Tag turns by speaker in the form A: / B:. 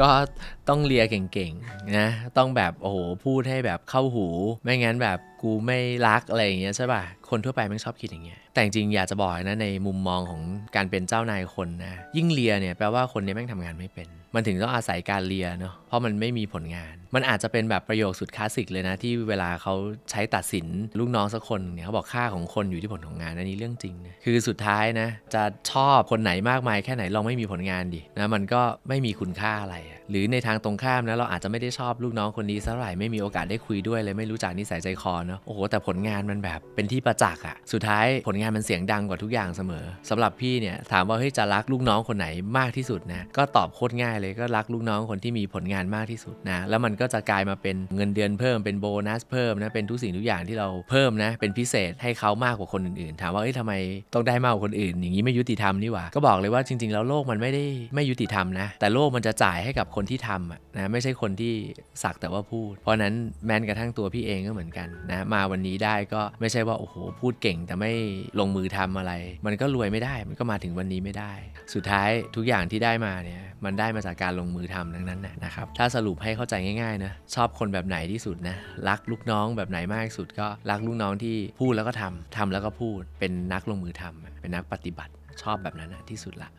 A: ก็ต้องเลียเก่งๆนะต้องแบบโอ้โหพูดให้แบบเข้าหู ไม่งั้นแบบ กูไม่รักอะไรอย่างเงี้ยใช่ป่ะ คนทั่วไปแม่ชอบคิดอย่างเงี้ย แต่จริงอยากจะบอกนะในมุมมองของการเป็นเจ้านายคนนะ ยิ่งเลียเนี่ยแปลว่าคนเนี้แม่งทำงานไม่เป็น มันถึงต้องอาศัยการเลียเนาะ เพราะมันไม่มีผลงาน มันอาจจะเป็นแบบประโยคสุดคลาสสิกเลยนะที่เวลาเขาใช้ตัดสินลูกน้องสักคนเนี่ยเขาบอกค่าของคนอยู่ที่ผลของงานอันนี้เรื่องจริงนะคือสุดท้ายนะจะชอบคนไหนมากมายแค่ไหนลองไม่มีผลงานดินะมันก็ไม่มีคุณค่าอะไร หรือในทางตรงข้ามนะเราอาจจะไม่ได้ชอบลูกน้องคนนี้สักไหร่ไม่มีโอกาสได้คุยด้วยเลยไม่รู้จักนิสัยใจคอเนาะโอ้โหแต่ผลงานมันแบบเป็นที่ประจักษ์อะสุดท้ายผลงานมันเสียงดังกว่าทุกอย่างเสมอสำหรับพี่เนี่ยถามว่าเฮ้ยจะรักลูกน้องคนไหนมากที่สุดนะก็ตอบโคตรง่ายเลยก็รักลูกน้องคนที่มีผลงานมากที่สุดนะแล้วมันก็จะกลายมาเป็นเงินเดือนเพิ่มเป็นโบนัสเพิ่มนะเป็นทุกสิ่งทุกอย่างที่เราเพิ่มนะเป็นพิเศษให้เขามากกว่าคนอื่นๆ ถามว่าเอ้ยทำไมต้องได้มากกว่าคนอื่น อย่างนี้ไม่ยุติธรรมนี่หว่าก็บอกเลยว่าจริง ๆ แล้วโลกมันไม่ได้ไม่ยุติธรรมนะแต่โลกมันจะจ่ายให้กับคนที่ทำอะนะไม่ใช่คนที่สักแต่ว่าพูด เพราะนั้นแม้กระทั่งตัวพี่เองก็เหมือนกันนะมาวันนี้ได้ก็ไม่ใช่ว่าโอ้โหพูดเก่งแต่ไม่ลงมือทำอะไร มันก็รวยไม่ได้ มันก็มาถึงวันนี้ไม่ได้ สุดท้ายทุกอย่างที่ได้มาเนี่ยมันได้มาจากการลงมือทำทั้งนั้นนะครับถ้าสรุปให้เข้าใจง่ายๆนะชอบคนแบบไหนที่สุดนะรักลูกน้องแบบไหนมากที่สุด ก็รักลูกน้องที่พูดแล้วก็ทำทำแล้วก็พูดเป็นนักลงมือทำเป็นนักปฏิบัติชอบแบบนั้นนะที่สุดละ